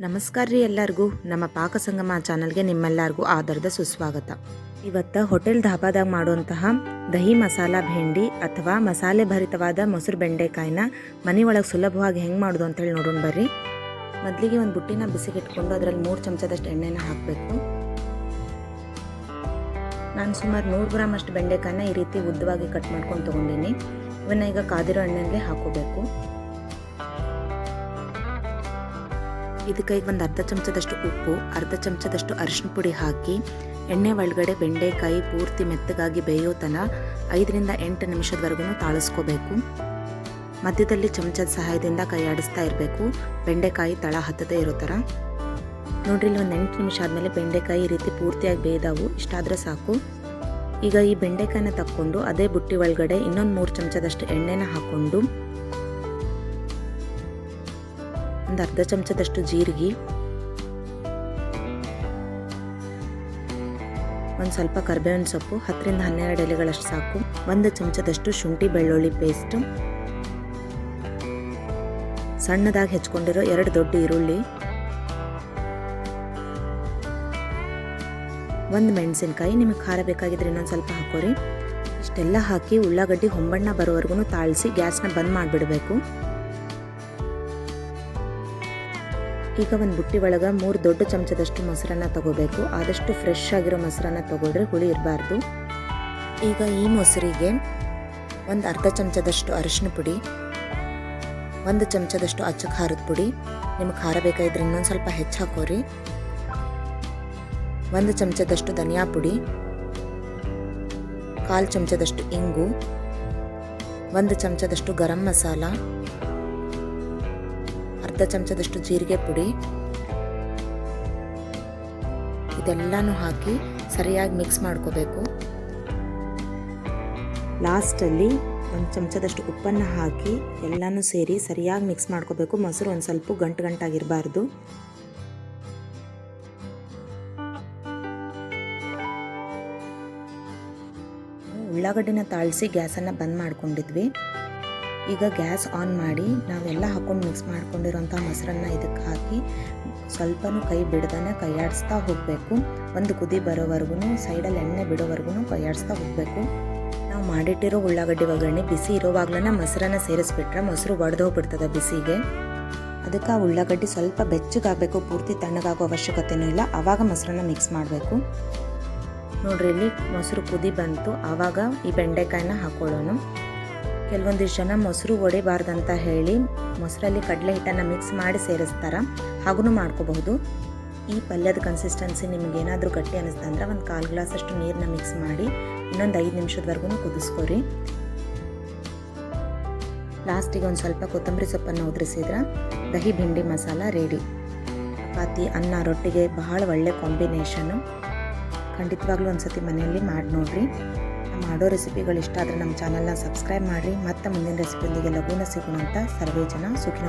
ನಮಸ್ಕಾರ ರೀ ಎಲ್ಲರಿಗೂ. ನಮ್ಮ ಪಾಕ ಸಂಗಮ ಚಾನಲ್ಗೆ ನಿಮ್ಮೆಲ್ಲರಿಗೂ ಆಧಾರದ ಸುಸ್ವಾಗತ. ಇವತ್ತು ಹೋಟೆಲ್ ಧಾಬಾದಾಗ ಮಾಡುವಂತಹ ದಹಿ ಮಸಾಲ ಭೆಂಡಿ ಅಥವಾ ಮಸಾಲೆ ಭರಿತವಾದ ಮೊಸರು ಬೆಂಡೆಕಾಯಿನ ಒಳಗೆ ಸುಲಭವಾಗಿ ಹೆಂಗೆ ಮಾಡೋದು ಅಂತೇಳಿ ನೋಡೋಣ ಬರ್ರಿ. ಮೊದಲಿಗೆ ಒಂದು ಬುಟ್ಟಿನ ಬಿಸಿಗಿಟ್ಕೊಂಡು ಅದರಲ್ಲಿ ಮೂರು ಚಮಚದಷ್ಟು ಎಣ್ಣೆನ ಹಾಕಬೇಕು. ನಾನು ಸುಮಾರು ನೂರು ಗ್ರಾಮ್ ಅಷ್ಟು ಬೆಂಡೆಕಾಯಿನ ಈ ರೀತಿ ಉದ್ದವಾಗಿ ಕಟ್ ಮಾಡ್ಕೊಂಡು ತೊಗೊಂಡಿನಿ. ಇವನ್ನ ಈಗ ಕಾದಿರೋ ಎಣ್ಣೆಗೆ ಹಾಕೋಬೇಕು. ಇದಕ್ಕೆ ಒಂದು ಅರ್ಧ ಚಮಚದಷ್ಟು ಉಪ್ಪು, ಅರ್ಧ ಚಮಚದಷ್ಟು ಅರಿಶಿನ ಪುಡಿ ಹಾಕಿ, ಎಣ್ಣೆ ಒಳಗಡೆ ಬೆಂಡೆಕಾಯಿ ಪೂರ್ತಿ ಮೆತ್ತಗಾಗಿ ಬೇಯೋ ತನ ಐದರಿಂದ ಎಂಟು ನಿಮಿಷದವರೆಗೂ ತಾಳಿಸ್ಕೋಬೇಕು. ಮಧ್ಯದಲ್ಲಿ ಚಮಚದ ಸಹಾಯದಿಂದ ಕೈ ಆಡಿಸ್ತಾ ಇರಬೇಕು. ಬೆಂಡೆಕಾಯಿ ತಳ ಹತ್ತದೇ ಇರೋ ಥರ. ನೋಡ್ರಿ ಇಲ್ಲಿ ಒಂದು ಎಂಟು ನಿಮಿಷ ಆದಮೇಲೆ ಬೆಂಡೆಕಾಯಿ ಈ ರೀತಿ ಪೂರ್ತಿಯಾಗಿ ಬೇಯ್ದಾವು. ಇಷ್ಟಾದರೆ ಸಾಕು. ಈಗ ಈ ಬೆಂಡೆಕಾಯಿನ ತಕ್ಕೊಂಡು ಅದೇ ಬುಟ್ಟಿ ಒಳಗಡೆ ಇನ್ನೊಂದು ಮೂರು ಚಮಚದಷ್ಟು ಎಣ್ಣೆನ ಹಾಕ್ಕೊಂಡು ಒಂದು ಅರ್ಧ ಚಮಚದಷ್ಟು ಜೀರಿಗೆ. ಒಂದು ಸ್ವಲ್ಪ ಕರ್ಬೇವಿನ ಸೊಪ್ಪು, ಹತ್ತರಿಂದ ಹನ್ನೆರಡು ಎಲೆಗಳಷ್ಟು ಸಾಕು. ಒಂದು ಚಮಚದಷ್ಟು ಶುಂಠಿ ಬೆಳ್ಳುಳ್ಳಿ ಪೇಸ್ಟ್ ಸಣ್ಣದಾಗಿ ಹೆಚ್ಕೊಂಡಿರೋ ಎರಡು ದೊಡ್ಡ ಈರುಳ್ಳಿ. ಒಂದು ಮೆಣಸಿನ್ಕಾಯಿ, ನಿಮಗೆ ಖಾರ ಬೇಕಾಗಿದ್ರೆ ಇನ್ನೊಂದು ಸ್ವಲ್ಪ ಹಾಕೋರಿ. ಇಷ್ಟೆಲ್ಲ ಹಾಕಿ ಉಳ್ಳಾಗಡ್ಡಿ, ಹೊಂಬಣ್ಣ ಬರೋವರೆಗೂ ತಾಳಿಸಿ ಗ್ಯಾಸ್ನ ಬಂದ್ ಮಾಡಿಬಿಡಬೇಕು. ಈಗ ಒಂದು ಬುಟ್ಟಿ ಒಳಗೆ ಮೂರು ದೊಡ್ಡ ಚಮಚದಷ್ಟು ಮೊಸರನ್ನ ತಗೋಬೇಕು. ಆದಷ್ಟು ಫ್ರೆಶ್ ಆಗಿರೋ ಮೊಸರನ್ನ ತಗೊಂಡ್ರೆ ಹುಳಿ ಇರಬಾರ್ದು. ಈಗ ಈ ಮೊಸರಿಗೆ ಒಂದು ಅರ್ಧ ಚಮಚದಷ್ಟು ಅರಿಶಿನ ಪುಡಿ, ಒಂದು ಚಮಚದಷ್ಟು ಅಚ್ಚ ಖಾರದ ಪುಡಿ. ನಿಮ್ಗೆ ಖಾರ ಬೇಕಾಗಿದ್ರೆ ಇನ್ನೊಂದು ಸ್ವಲ್ಪ ಹೆಚ್ಚು ಹಾಕೋರಿ. ಒಂದು ಚಮಚದಷ್ಟು ಧನಿಯಾ ಪುಡಿ, ಕಾಲು ಚಮಚದಷ್ಟು ಇಂಗು, ಒಂದು ಚಮಚದಷ್ಟು ಗರಂ ಮಸಾಲ ಅರ್ಧ ಚಮಚದಷ್ಟು ಜೀರಿಗೆ ಪುಡಿ. ಇದೆಲ್ಲನೂ ಹಾಕಿ ಸರಿಯಾಗಿ ಮಿಕ್ಸ್ ಮಾಡ್ಕೋಬೇಕು. ಲಾಸ್ಟಲ್ಲಿ ಒಂದು ಚಮಚದಷ್ಟು ಉಪ್ಪನ್ನು ಹಾಕಿ ಎಲ್ಲನೂ ಸೇರಿ ಸರಿಯಾಗಿ ಮಿಕ್ಸ್ ಮಾಡ್ಕೋಬೇಕು. ಮೊಸರು ಒಂದು ಸ್ವಲ್ಪ ಗಂಟು ಗಂಟಾಗಿರಬಾರ್ದು. ಉಳ್ಳಾಗಡ್ಡಿನ ತಾಳಿಸಿ ಗ್ಯಾಸನ್ನು ಬಂದ್ ಮಾಡ್ಕೊಂಡಿದ್ವಿ. ಈಗ ಗ್ಯಾಸ್ ಆನ್ ಮಾಡಿ ನಾವೆಲ್ಲ ಹಾಕೊಂಡು ಮಿಕ್ಸ್ ಮಾಡ್ಕೊಂಡಿರೋಂಥ ಮೊಸರನ್ನ ಇದಕ್ಕೆ ಹಾಕಿ ಸ್ವಲ್ಪನೂ ಕೈ ಬಿಡ್ದೇ ಕೈಯಾಡಿಸ್ತಾ ಹೋಗಬೇಕು. ಒಂದು ಕುದಿ ಬರೋವರೆಗೂ ಸೈಡಲ್ಲಿ ಎಣ್ಣೆ ಬಿಡೋವರೆಗೂ ಕೈಯಾಡಿಸ್ತಾ ಹೋಗಬೇಕು. ನಾವು ಮಾಡಿಟ್ಟಿರೋ ಉಳ್ಳಾಗಡ್ಡಿ ಒಗ್ಗರಣೆ ಬಿಸಿ ಇರೋವಾಗ್ಲೇ ಮೊಸರನ್ನ ಸೇರಿಸ್ಬಿಟ್ರೆ ಮೊಸರು ಒಡೆದು ಹೋಗ್ಬಿಡ್ತದೆ ಬಿಸಿಗೆ. ಅದಕ್ಕೆ ಆ ಉಳ್ಳಾಗಡ್ಡಿ ಸ್ವಲ್ಪ ಬೆಚ್ಚಗಾಗಬೇಕು, ಪೂರ್ತಿ ತಣ್ಣಗಾಗೋ ಅವಶ್ಯಕತೆಯೂ ಇಲ್ಲ. ಆವಾಗ ಮೊಸರನ್ನ ಮಿಕ್ಸ್ ಮಾಡಬೇಕು. ನೋಡ್ರಿ ಇಲ್ಲಿ ಮೊಸರು ಕುದಿ ಬಂತು. ಆವಾಗ ಈ ಬೆಂಡೆಕಾಯಿನ ಹಾಕೊಳ್ಳೋಣ. ಕೆಲವೊಂದಿಷ್ಟು ಜನ ಮೊಸರು ಒಡೆಯಬಾರ್ದಂತ ಹೇಳಿ ಮೊಸರಲ್ಲಿ ಕಡಲೆ ಹಿಟ್ಟನ್ನು ಮಿಕ್ಸ್ ಮಾಡಿ ಸೇರಿಸ್ತಾರೆ. ಹಾಗೂ ಮಾಡ್ಕೋಬಹುದು. ಈ ಪಲ್ಯದ ಕನ್ಸಿಸ್ಟೆನ್ಸಿ ನಿಮ್ಗೆ ಏನಾದರೂ ಗಟ್ಟಿ ಅನ್ನಿಸ್ತಂದ್ರೆ ಒಂದು ಕಾಲು ಗ್ಲಾಸಷ್ಟು ನೀರನ್ನ ಮಿಕ್ಸ್ ಮಾಡಿ ಇನ್ನೊಂದು ಐದು ನಿಮಿಷದವರೆಗೂ ಕುದಿಸ್ಕೊರಿ. ಲಾಸ್ಟಿಗೆ ಒಂದು ಸ್ವಲ್ಪ ಕೊತ್ತಂಬರಿ ಸೊಪ್ಪನ್ನು ಉದುರಿಸಿದ್ರೆ, ದಹಿ ಭಿಂಡಿ ಮಸಾಲ ರೆಡಿ ಚಪಾತಿ, ಅನ್ನ, ರೊಟ್ಟಿಗೆ ಬಹಳ ಒಳ್ಳೆ ಕಾಂಬಿನೇಷನ್ನು ಖಂಡಿತವಾಗ್ಲೂ ಒಂದು ಸತಿ ಮನೆಯಲ್ಲಿ ಮಾಡಿ ನೋಡ್ರಿ ಮಾಡೋ ರೆಸಿಪಿಗಳು ಇಷ್ಟ ಆದರೆ ನಮ್ಮ ಚಾನಲ್ನ ಸಬ್ಸ್ಕ್ರೈಬ್ ಮಾಡಿರಿ. ಮತ್ತು ಮುಂದಿನ ರೆಸಿಪಿಯೊಂದಿಗೆ ಲಘುನ ಅಂತ. ಸರ್ವೇ ಜನ ಸುಖಿನ